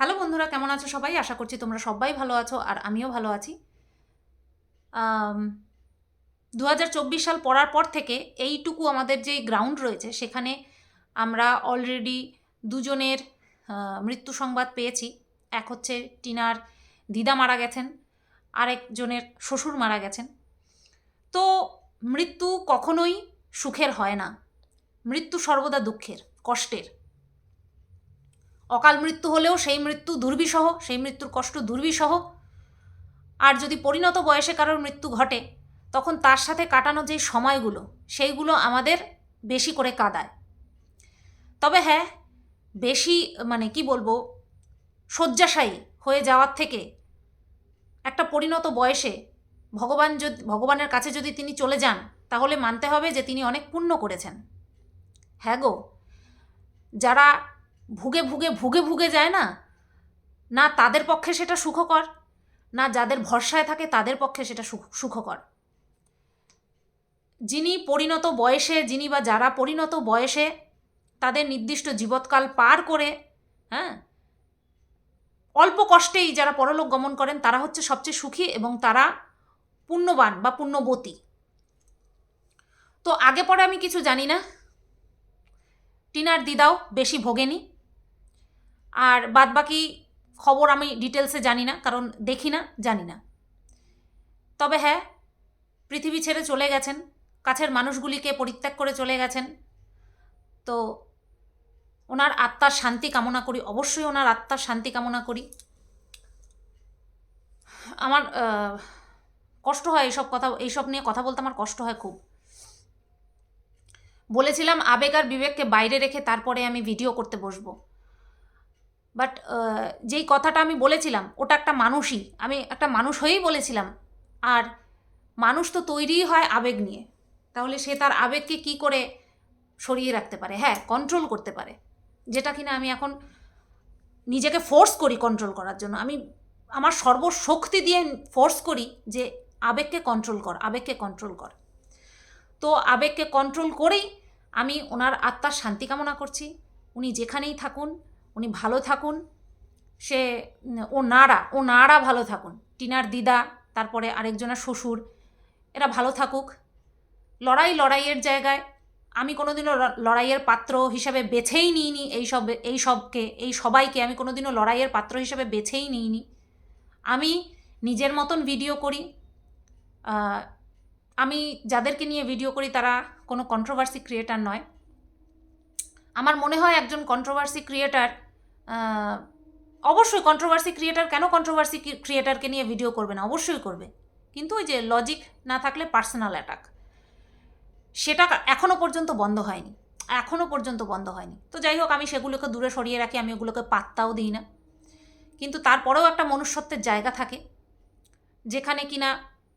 Hello বন্ধুরা, কেমন আছো সবাই? আশা করছি তোমরা সবাই ভালো আছো আর আমিও ভালো আছি। দু হাজার চব্বিশ সাল পড়ার পর থেকে এইটুকু আমাদের যে গ্রাউন্ড রয়েছে, সেখানে আমরা অলরেডি দুজনের মৃত্যু সংবাদ পেয়েছি। এক হচ্ছে টিনার দিদা মারা গেছেন আরেকজনের শ্বশুর মারা গেছেন। তো মৃত্যু কখনোই সুখের হয় না। মৃত্যু সর্বদা দুঃখের, কষ্টের। অকাল মৃত্যু হলেও সেই মৃত্যু দুর্বিষহ, সেই মৃত্যুর কষ্ট দুর্বিষহ। আর যদি পরিণত বয়সে কারোর মৃত্যু ঘটে, তখন তার সাথে কাটানো যে সময়গুলো, সেইগুলো আমাদের বেশি করে কাঁদায়। তবে হ্যাঁ বেশি মানে কি বলব, শয্যাশায়ী হয়ে যাওয়ার থেকে একটা পরিণত বয়সে ভগবান যদি, ভগবানের কাছে যদি তিনি চলে যান, তাহলে মানতে হবে যে তিনি অনেক পুণ্য করেছেন। হ্যাঁ গো, যারা ভুগে ভুগে ভুগে ভুগে যায় না? না তাদের পক্ষে সেটা সুখকর, না যাদের ভরসায় থাকে তাদের পক্ষে সেটা সুখ- সুখকর। যিনি পরিণত বয়সে, যিনি বা যারা পরিণত বয়সে তাদের নির্দিষ্ট জীবৎকাল পার করে হ্যাঁ অল্প কষ্টেই যারা পরলোক গমন করেন তারা হচ্ছে সবচেয়ে সুখী এবং তারা পুণ্যবান বা পুণ্যবতী। তো আগে পরে আমি কিছু জানি না। টিনার দিদাও বেশি ভোগেনি। আর বাদবাকি খবর আমি ডিটেলসে জানি না, কারণ দেখি না, জানি না। তবে হ্যাঁ পৃথিবী ছেড়ে চলে গেছেন, কাছের মানুষগুলিকে পরিত্যাগ করে চলে গেছেন। তো ওনার আত্মার শান্তি কামনা করি, অবশ্যই ওনার আত্মার শান্তি কামনা করি। আমার কষ্ট হয় এইসব কথা, এইসব নিয়ে কথা বলতে আমার কষ্ট হয় খুব। বলেছিলাম আবেগ আর বিবেককে বাইরে রেখে তারপরে আমি ভিডিও করতে বসবো। বাট যেই কথাটা আমি বলেছিলাম, ওটা একটা মানুষই। আমি একটা মানুষ হয়েই বলেছিলাম। আর মানুষ তো তৈরিই হয় আবেগ নিয়ে। তাহলে সে তার আবেগকে কি করে সরিয়ে রাখতে পারে? হ্যাঁ কন্ট্রোল করতে পারে। যেটা কিনা আমি এখন নিজেকে ফোর্স করি কন্ট্রোল করার জন্য। আমি আমার সর্বশক্তি দিয়ে ফোর্স করি যে আবেগকে কন্ট্রোল কর, আবেগকে কন্ট্রোল কর। তো আবেগকে কন্ট্রোল করেই আমি ওনার আত্মার শান্তি কামনা করছি। উনি যেখানেই থাকুন উনি ভালো থাকুন। সে, ও নাড়া ও নাড়া ভালো থাকুন। টিনার দিদা, তারপরে আরেকজনের শ্বশুর, এরা ভালো থাকুক। লড়াই লড়াইয়ের জায়গায়, আমি কোনোদিনও লড়াইয়ের পাত্র হিসাবে বেছেই নিইনি এই সব, এই সবকে, এই সবাইকে আমি কোনোদিনও লড়াইয়ের পাত্র হিসাবে বেছেই নিইনি। আমি নিজের মতন ভিডিও করি। আমি যাদেরকে নিয়ে ভিডিও করি তারা কোনো কন্ট্রোভার্সি ক্রিয়েটার নয়। আমার মনে হয় একজন কন্ট্রোভার্সি ক্রিয়েটার অবশ্যই কন্ট্রোভার্সি ক্রিয়েটার কেন কন্ট্রোভার্সি ক্রিয়েটারকে নিয়ে ভিডিও করবে না? অবশ্যই করবে। কিন্তু ওই যে লজিক না থাকলে পার্সোনাল অ্যাটাক সেটা এখনও পর্যন্ত বন্ধ হয়নি। এখনও পর্যন্ত বন্ধ হয়নি। তো যাই হোক, আমি সেগুলোকে দূরে সরিয়ে রাখি, আমি ওগুলোকে পাত্তাও দিই না। কিন্তু তারপরেও একটা মনুষ্যত্বের জায়গা থাকে, যেখানে কিনা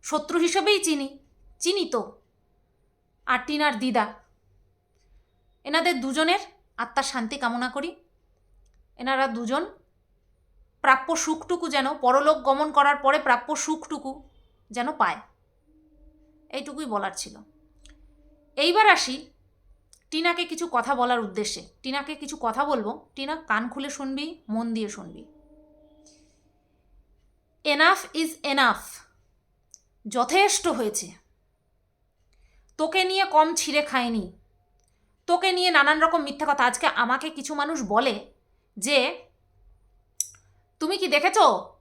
শত্রু হিসেবেই চিনি চিনি তো আর টিনার দিদা, এনাদের দুজনের আত্মার শান্তি কামনা করি। এনারা দুজন প্রাপ্য সুখটুকু যেন, পরলোক গমন করার পরে প্রাপ্য সুখটুকু যেন পায়। এইটুকুই বলার ছিল। এইবার আসি টিনাকে কিছু কথা বলার উদ্দেশ্যে। টিনাকে কিছু কথা বলব। টিনা কান খুলে শুনবি, মন দিয়ে শুনবি। এনাফ ইজ এনাফ যথেষ্ট হয়েছে। তোকে নিয়ে কম ছিঁড়ে খায়নি তোকে নিয়ে নানান রকম মিথ্যা কথা। আজকে আমাকে কিছু মানুষ বলে যে, তুমি কি দেখেছ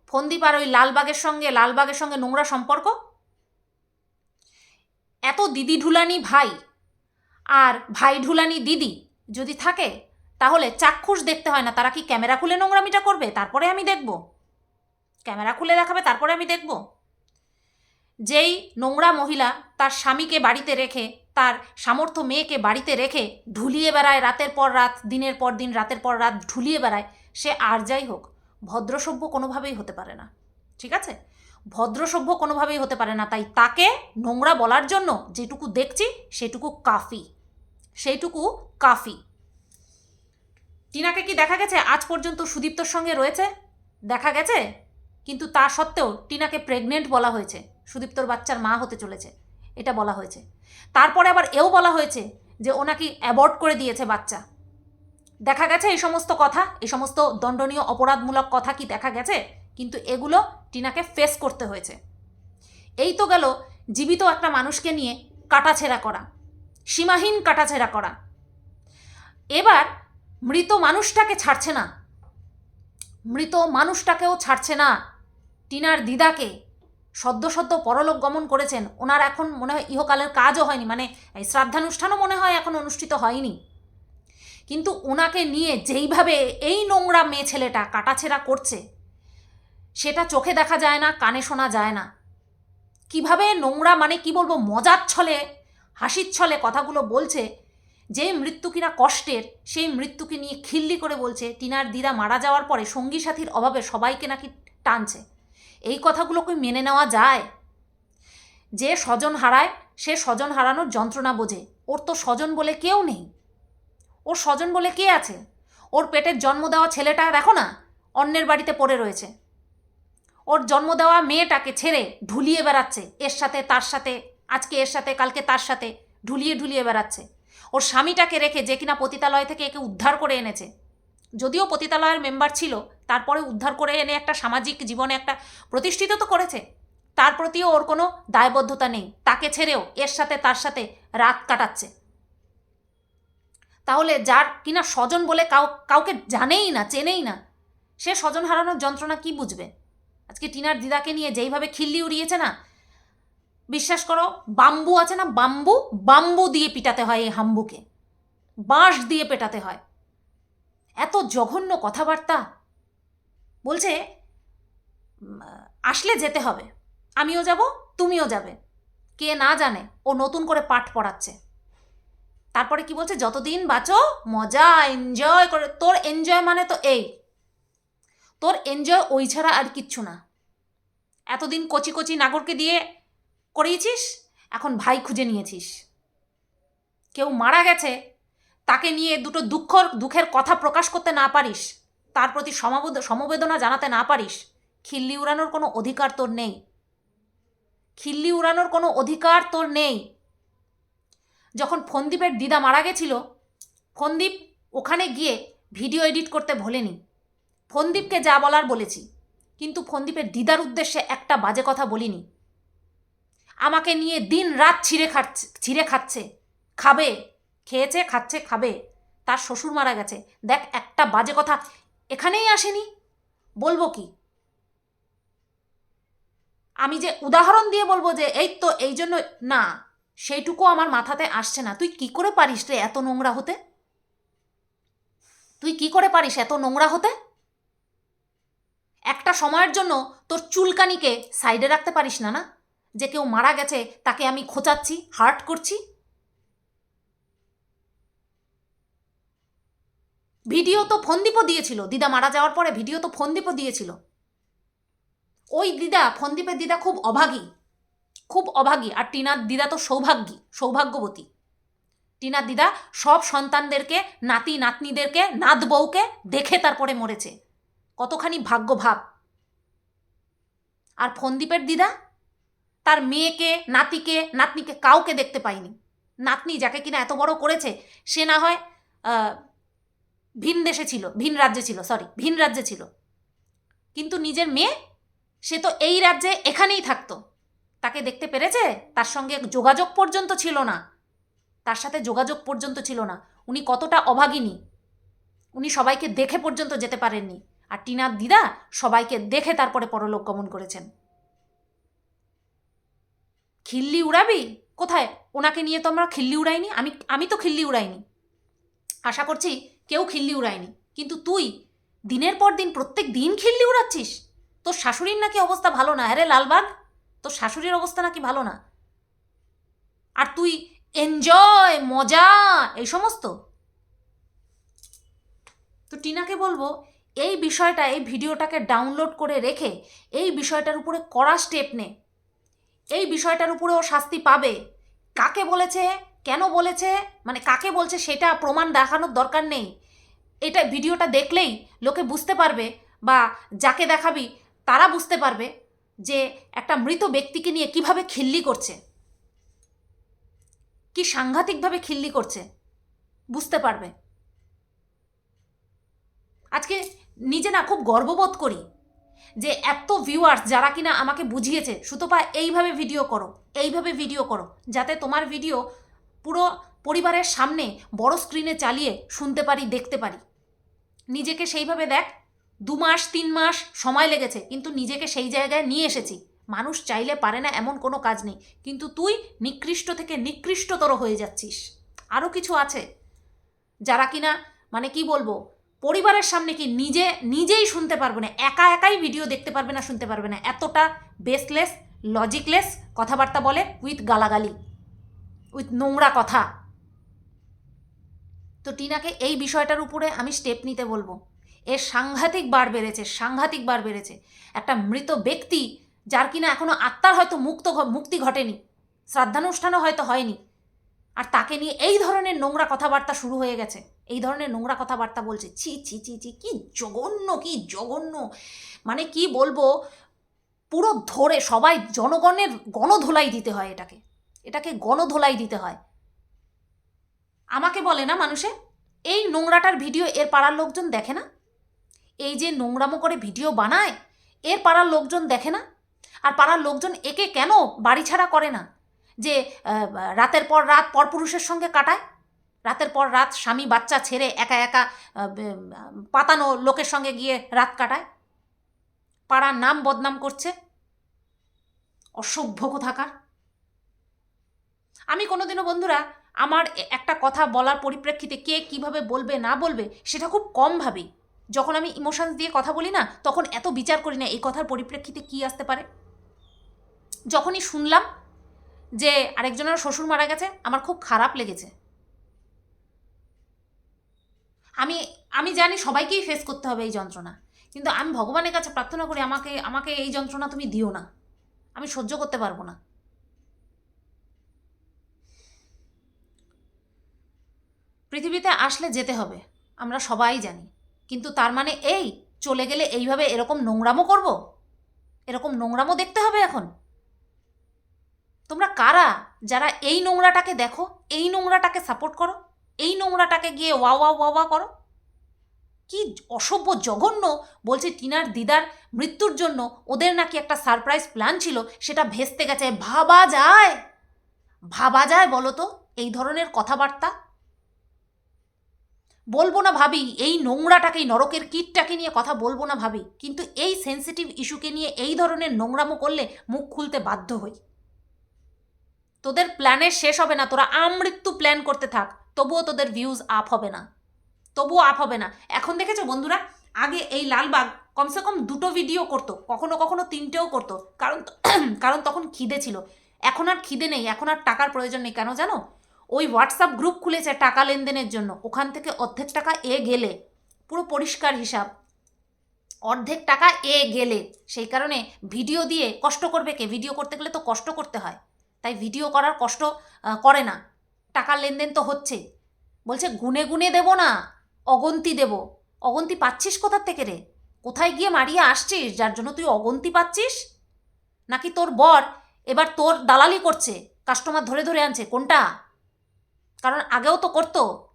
ফন্দীপার ওই লালবাগের সঙ্গে লালবাগের সঙ্গে নোংরা সম্পর্ক? এত দিদি ঢুলানি ভাই আর ভাই ঢুলানি দিদি যদি থাকে, তাহলে চাক্ষুষ দেখতে হয় না। তারা কি ক্যামেরা খুলে নোংরামিটা করবে? তারপরে আমি দেখব। ক্যামেরা খুলে দেখাবে, তারপরে আমি দেখব। যেই নোংরা মহিলা তার স্বামীকে বাড়িতে রেখে তার সামর্থ্য মেয়েকে বাড়িতে রেখে ঢুলিয়ে বেড়ায় রাতের পর রাত, দিনের পর দিন, রাতের পর রাত ঢুলিয়ে বেড়ায়, সে আর যাই হোক, ভদ্রসভ্য কোনোভাবেই হতে পারে না। ঠিক আছে? ভদ্রসভ্য কোনোভাবেই হতে পারে না। তাই তাকে নোংরা বলার জন্য যেটুকু দেখছি, সেটুকু কাফি। সেইটুকু কাফি। টিনাকে কি দেখা গেছে? আজ পর্যন্ত সুদীপ্তর সঙ্গে রয়েছে? দেখা গেছে? কিন্তু তা সত্ত্বেও টিনাকে প্রেগনেন্ট বলা হয়েছে। সুদীপ্তর বাচ্চার মা হতে চলেছে। এটা বলা হয়েছে। তারপরে আবার এও বলা হয়েছে যে ওনাকে নাকি অ্যাবর্ট করে দিয়েছে বাচ্চা। দেখা গেছে এই সমস্ত কথা, এই সমস্ত দণ্ডনীয় অপরাধমূলক কথা কি দেখা গেছে? কিন্তু এগুলো টিনাকে ফেস করতে হয়েছে। এই তো গেল জীবিত একটা মানুষকে নিয়ে কাটাছেড়া করা, সীমাহীন কাটাছেড়া করা। এবার মৃত মানুষটাকে ছাড়ছে না। মৃত মানুষটাকেও ছাড়ছে না। টিনার দিদাকে সদ্য সদ্য পরলোক গমন করেছেন, ওনার এখন মনে হয় ইহকালের কাজও হয়নি মানে শ্রাদ্ধানুষ্ঠানও মনে হয় এখন অনুষ্ঠিত হয়নি। কিন্তু ওনাকে নিয়ে যেইভাবে এই নোংরা মেয়ে ছেলেটা কাটাছেড়া করছে, সেটা চোখে দেখা যায় না, কানে শোনা যায় না। কীভাবে নোংরা মানে কি বলব, মজার ছলে, হাসির ছলে কথাগুলো বলছে, যে মৃত্যু কিনা কষ্টের, সেই মৃত্যুকে নিয়ে খিল্লি করে বলছে, টিনার দিদা মারা যাওয়ার পরে সঙ্গী সাথীর অভাবে সবাইকে নাকি টানছে। এই কথাগুলোকে মেনে নেওয়া যায়? যে স্বজন হারায়, সে স্বজন হারানোর যন্ত্রণা বোঝে। ওর তো স্বজন বলে কেউ নেই। ওর স্বজন বলে কে আছে? ওর পেটের জন্ম দেওয়া ছেলেটা দেখো না অন্যের বাড়িতে পড়ে রয়েছে। ওর জন্ম দেওয়া মেয়েটাকে ছেড়ে ঢুলিয়ে বেড়াচ্ছে। এর সাথে তার সাথে, আজকে এর সাথে, কালকে তার সাথে ঢুলিয়ে ঢুলিয়ে বেড়াচ্ছে। ওর স্বামীটাকে রেখে যে কিনা পতিতালয় থেকে একে উদ্ধার করে এনেছে। যদিও পতিতালয়ের মেম্বার ছিল তারপরে উদ্ধার করে এনে একটা সামাজিক জীবনে একটা প্রতিষ্ঠিত তো করেছে। তার প্রতিও ওর কোনো দায়বদ্ধতা নেই। তাকে ছেড়েও এর সাথে তার সাথে রাত কাটাচ্ছে। তাহলে যার কিনা স্বজন বলে কাউ, কাউকে জানেই না, চেনেই না, সে স্বজন হারানোর যন্ত্রণা কি বুঝবে? আজকে টিনার দিদাকে নিয়ে যেইভাবে খিল্লি উড়িয়েছে না, বিশ্বাস করো, বাম্বু আছে না, বাম্বু বাম্বু দিয়ে পিটাতে হয় এই হাম্বুকে। বাঁশ দিয়ে পেটাতে হয়। এত জঘন্য কথাবার্তা। বলছে আসলে যেতে হবে। আমিও যাব, তুমিও যাবে। কে না জানে, ও নতুন করে পাঠ পড়াচ্ছে। তারপরে কি বলছে, যতদিন বাঁচো, মজা এনজয় করে, তোর এনজয় মানে তো এই। তোর এনজয় ওই ছাড়া আর কিচ্ছু না। এতদিন কচি কচি নাগরকে দিয়ে করিয়েছিস, এখন ভাই খুঁজে নিয়েছিস। কেউ মারা গেছে, তাকে নিয়ে দুটো দুঃখ দুঃখের কথা প্রকাশ করতে না পারিস। তার প্রতি সমবেদ, সমবেদনা জানাতে না পারিস, খিল্লি উড়ানোর কোনো অধিকার তোর নেই। খিল্লি উড়ানোর কোনো অধিকার তোর নেই। যখন ফন্দীপের দিদা মারা গেছিল, ফন্দীপ ওখানে গিয়ে ভিডিও এডিট করতে ভোলেনি। ফন্দীপকে যা বলার বলেছি, কিন্তু ফন্দীপের দিদার উদ্দেশ্যে একটা বাজে কথা বলিনি। আমাকে নিয়ে দিন রাত ছিঁড়ে খাচ্ছে ছিঁড়ে খাচ্ছে। খাবে, খেয়েছে, খাচ্ছে, খাবে। তার শ্বশুর মারা গেছে। দেখ, একটা বাজে কথা এখানেই আসেনি। বলব কি? আমি যে উদাহরণ দিয়ে বলব যে, এই তো, এই জন্য না, সেইটুকু আমার মাথাতে আসছে না। তুই কি করে পারিস রে এত নোংরা হতে? তুই কি করে পারিস এত নোংরা হতে? একটা সময়ের জন্য তোর চুলকানিকে সাইডে রাখতে পারিস না না? যে কেউ মারা গেছে, তাকে আমি খোঁচাচ্ছি, হার্ট করছি ভিডিও তো ফন্দীপও দিয়েছিল। দিদা মারা যাওয়ার পরে ভিডিও তো ফন্দীপও দিয়েছিল। ওই দিদা, ফন্দীপের দিদা খুব অভাগী। খুব অভাগী। আর টিনার দিদা তো সৌভাগ্যী, সৌভাগ্যবতী। টিনার দিদা সব সন্তানদেরকে, নাতি নাতনিদেরকে, নাত বউকে দেখে তারপরে মরেছে। কতখানি ভাগ্য ভাব আর ফন্দীপের দিদা, তার মেয়েকে, নাতিকে, নাতনিকে কাউকে দেখতে পায়নি। নাতনি যাকে কিনা এত বড় করেছে, সে না হয় ভিন দেশে ছিল, ভিন রাজ্যে ছিল সরি ভিন রাজ্যে ছিল। কিন্তু নিজের মেয়ে, সে তো এই রাজ্যে এখানেই থাকতো। তাকে দেখতে পেরেছে? তার সঙ্গে যোগাযোগ পর্যন্ত ছিল না। তার সাথে যোগাযোগ পর্যন্ত ছিল না। উনি কতটা অভাগিনী। উনি সবাইকে দেখে পর্যন্ত যেতে পারেননি। আর টিনার দিদা সবাইকে দেখে তারপরে পরলোক গমন করেছেন। খিল্লি উড়াবি? কোথায়? ওনাকে নিয়ে তো আমরা খিল্লি উড়াইনি। আমি আমি তো খিল্লি উড়াইনি। আশা করছি কেউ খিল্লি উড়ায়নি। কিন্তু তুই দিনের পর দিন প্রত্যেক দিন খিল্লি উড়াচ্ছিস? তোর শাশুড়ির নাকি অবস্থা ভালো না? হ্যাঁ লালবাগ, তোর শাশুড়ির অবস্থা নাকি ভালো না? আর তুই এনজয় মজা, এই সমস্ত? তো টিনাকে বলব, এই বিষয়টা, এই ভিডিওটাকে ডাউনলোড করে রেখে এই বিষয়টার উপরে কড়া স্টেপ নে। এই বিষয়টার উপরে ও শাস্তি পাবে। কাকে বলেছে, কেন বলেছে মানে কাকে বলছে সেটা প্রমাণ দেখানোর দরকার নেই। এটা ভিডিওটা দেখলেই লোকে বুঝতে পারবে বা যাকে দেখাবি তারা বুঝতে পারবে যে একটা মৃত ব্যক্তিকে নিয়ে কীভাবে খিল্লি করছে। কি সাংঘাতিকভাবে খিল্লি করছে, বুঝতে পারবে। আজকে নিজে না খুব গর্ববোধ করি যে এত ভিউয়ার্স যারা কিনা আমাকে বুঝিয়েছে, সুতপা এইভাবে ভিডিও করো, এইভাবে ভিডিও করো, যাতে তোমার ভিডিও পুরো পরিবারের সামনে বড় স্ক্রিনে চালিয়ে শুনতে পারি, দেখতে পারি। নিজেকে সেইভাবে দেখ, দু মাস, তিন মাস সময় লেগেছে, কিন্তু নিজেকে সেই জায়গায় নিয়ে এসেছি। মানুষ চাইলে পারে না এমন কোনো কাজ নেই, কিন্তু তুই নিকৃষ্ট থেকে নিকৃষ্টতর হয়ে যাচ্ছিস। আরও কিছু আছে যারা কিনা মানে কি বলব, পরিবারের সামনে কি নিজে, নিজেই শুনতে পারবে না, একা একাই ভিডিও দেখতে পারবে না, শুনতে পারবে না। এতটা বেসলেস লজিকলেস কথাবার্তা বলে উইথ গালাগালি উইথ নোংরা কথা। তো টিনাকে এই বিষয়টার উপরে আমি স্টেপ নিতে বলব। এর সাংঘাতিক বার বেড়েছে, সাংঘাতিক বার বেড়েছে। একটা মৃত ব্যক্তি যার কিনা এখনও আত্মার হয়তো মুক্ত মুক্তি ঘটেনি, শ্রাদ্ধানুষ্ঠানও হয়তো হয়নি। আর তাকে নিয়ে এই ধরনের নোংরা কথাবার্তা শুরু হয়ে গেছে। এই ধরনের নোংরা কথাবার্তা বলছে, ছি ছি ছি ছি, কি জঘন্য কি জঘন্য। মানে কি বলব, পুরো ধরে সবাই জনগণের গণধোলাই দিতে হয় এটাকে। এটাকে গণধোলাই দিতে হয়। আমাকে বলে না মানুষে? এই নোংরাটার ভিডিও এর পাড়ার লোকজন দেখে না? এই যে নোংরামো করে ভিডিও বানায়, এর পাড়ার লোকজন দেখে না? আর পাড়ার লোকজন একে কেন বাড়ি ছাড়া করে না? যে রাতের পর রাত পরপুরুষের সঙ্গে কাটায়? রাতের পর রাত স্বামী বাচ্চা ছেড়ে একা একা পাতানো লোকের সঙ্গে গিয়ে রাত কাটায়? পাড়ার নাম বদনাম করছে? অসভ্য কোথাকার? আমি কোনোদিনও বন্ধুরা আমার একটা কথা বলার পরিপ্রেক্ষিতে কে কীভাবে বলবে, না বলবে, সেটা খুব কম ভাবি। যখন আমি ইমোশনস দিয়ে কথা বলি না, তখন এত বিচার করি না, এই কথার পরিপ্রেক্ষিতে কি আসতে পারে? যখনই শুনলাম যে আরেকজনের শ্বশুর মারা গেছে, আমার খুব খারাপ লেগেছে। আমি আমি জানি সবাইকেই ফেস করতে হবে এই যন্ত্রণা, কিন্তু আমি ভগবানের কাছে প্রার্থনা করি, আমাকে আমাকে এই যন্ত্রণা তুমি দিও না। আমি সহ্য করতে পারব না। পৃথিবীতে আসলে যেতে হবে, আমরা সবাই জানি। কিন্তু তার মানে এই, চলে গেলে এইভাবে এরকম নোংরামো করব? এরকম নোংরামো দেখতে হবে এখন? তোমরা কারা যারা এই নোংরাটাকে দেখো, এই নোংরাটাকে সাপোর্ট করো, এই নোংরাটাকে গিয়ে ওয়া ওয়া ওয়া ওয়া করো? কি অসভ্য জঘন্য বলছে টিনার দিদার মৃত্যুর জন্য ওদের নাকি একটা সারপ্রাইজ প্ল্যান ছিল, সেটা ভেস্তে গেছে। ভাবা যায়! ভাবা যায় বলো তো, এই ধরনের কথাবার্তা? বলব না ভাবি, এই নোংরাটাকে নরকের কীটটাকে নিয়ে কথা বলব না ভাবি, কিন্তু এই সেন্সিটিভ ইস্যুকে নিয়ে এই ধরনের নোংরামো করলে মুখ খুলতে বাধ্য হই। তোদের প্ল্যানের শেষ হবে না, তোরা আমৃত্যু প্ল্যান করতে থাক, তবুও তোদের ভিউজ আপ হবে না। তবুও আপ হবে না। এখন দেখেছ বন্ধুরা, আগে এই লালবাগ কমসে কম দুটো ভিডিও করতো, কখনো কখনো তিনটেও করতো, কারণ কারণ তখন খিদে ছিল। এখন আর খিদে নেই, এখন আর টাকার প্রয়োজন নেই, কেন জানো? ওই হোয়াটসঅ্যাপ গ্রুপ খুলেছে টাকা লেনদেনের জন্য। ওখান থেকে অর্ধেক টাকা এ গেলে, পুরো পরিষ্কার হিসাব। অর্ধেক টাকা এ গেলে, সেই কারণে ভিডিও দিয়ে কষ্ট করবে কে? ভিডিও করতে গেলে তো কষ্ট করতে হয়। তাই ভিডিও করার কষ্ট করে না। টাকার লেনদেন তো হচ্ছে। বলছে, গুনে গুনে দেব না, অগন্তি দেব। অগন্তি পাচ্ছিস কোথার থেকে রে? কোথায় গিয়ে মারিয়ে আসছিস? যার জন্য তুই অগন্তি পাচ্ছিস? নাকি তোর বর এবার তোর দালালি করছে কাস্টমার ধরে ধরে আনছে, কোনটা? কারণ আগেও তো করতো।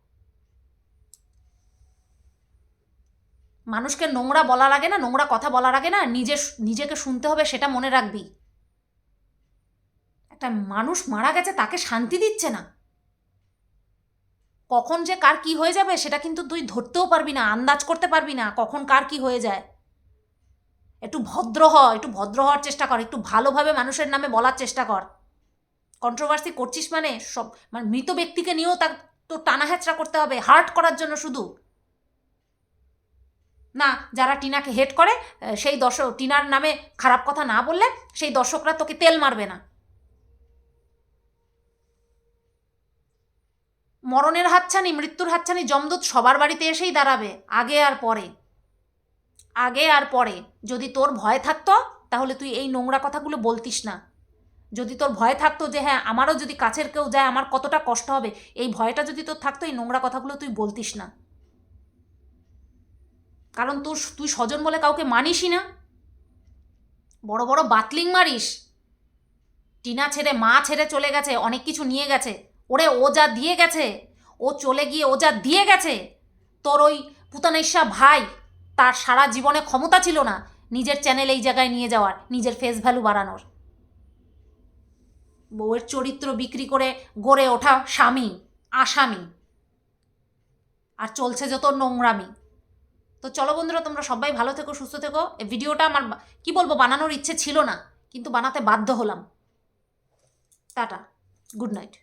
মানুষকে নোংরা বলার আগে না, নোংরা কথা বলার আগে না, নিজে নিজেকে শুনতে হবে সেটা মনে রাখবি। একটা মানুষ মারা গেছে, তাকে শান্তি দিচ্ছে না। কখন যে কার কি হয়ে যাবে, সেটা কিন্তু তুই ধরতেও পারবি না, আন্দাজ করতে পারবি না, কখন কার কি হয়ে যায়। একটু ভদ্র হ, একটু ভদ্র হওয়ার চেষ্টা কর, একটু ভালোভাবে মানুষের নামে বলার চেষ্টা কর। কন্ট্রোভার্সি করছিস মানে সব মানে মৃত ব্যক্তিকে নিয়েও তার তো টানা হেঁচড়া করতে হবে হার্ট করার জন্য শুধু। না, যারা টিনাকে হেট করে সেই দর্শক টিনার নামে খারাপ কথা না বললে সেই দর্শকরা তোকে তেল মারবে না। মরণের হাতছানি, মৃত্যুর হাতছানি জমদূত সবার বাড়িতে এসেই দাঁড়াবে, আগে আর পরে। আগে আর পরে। যদি তোর ভয় থাকতো, তাহলে তুই এই নোংরা কথাগুলো বলতিস না। যদি তোর ভয় থাকতো যে হ্যাঁ আমারও যদি কাছের কেউ যায়, আমার কতটা কষ্ট হবে? এই ভয়টা যদি তোর থাকতো, এই নোংরা কথাগুলো তুই বলতিস না। কারণ তোর তুই স্বজন বলে কাউকে মানিসই না। বড় বড় বাতলিং মারিস। টিনা ছেড়ে, মা ছেড়ে চলে গেছে, অনেক কিছু নিয়ে গেছে। ওরে, ও যা দিয়ে গেছে, ও চলে গিয়ে ও যা দিয়ে গেছে, তোর ওই পুতানেশা ভাই, তার সারা জীবনে ক্ষমতা ছিল না নিজের চ্যানেল এই জায়গায় নিয়ে যাওয়ার, নিজের ফেস ভ্যালু বাড়ানোর। বউয়ের চরিত্র বিক্রি করে গড়ে ওঠা স্বামী, আসামি। আর চলছে যত নোংরামি। তো চলো বন্ধুরা, তোমরা সবাই ভালো থেকো, সুস্থ থেকো। এই ভিডিওটা আমার কি বলব, বানানোর ইচ্ছে ছিল না, কিন্তু বানাতে বাধ্য হলাম। Tata, good night.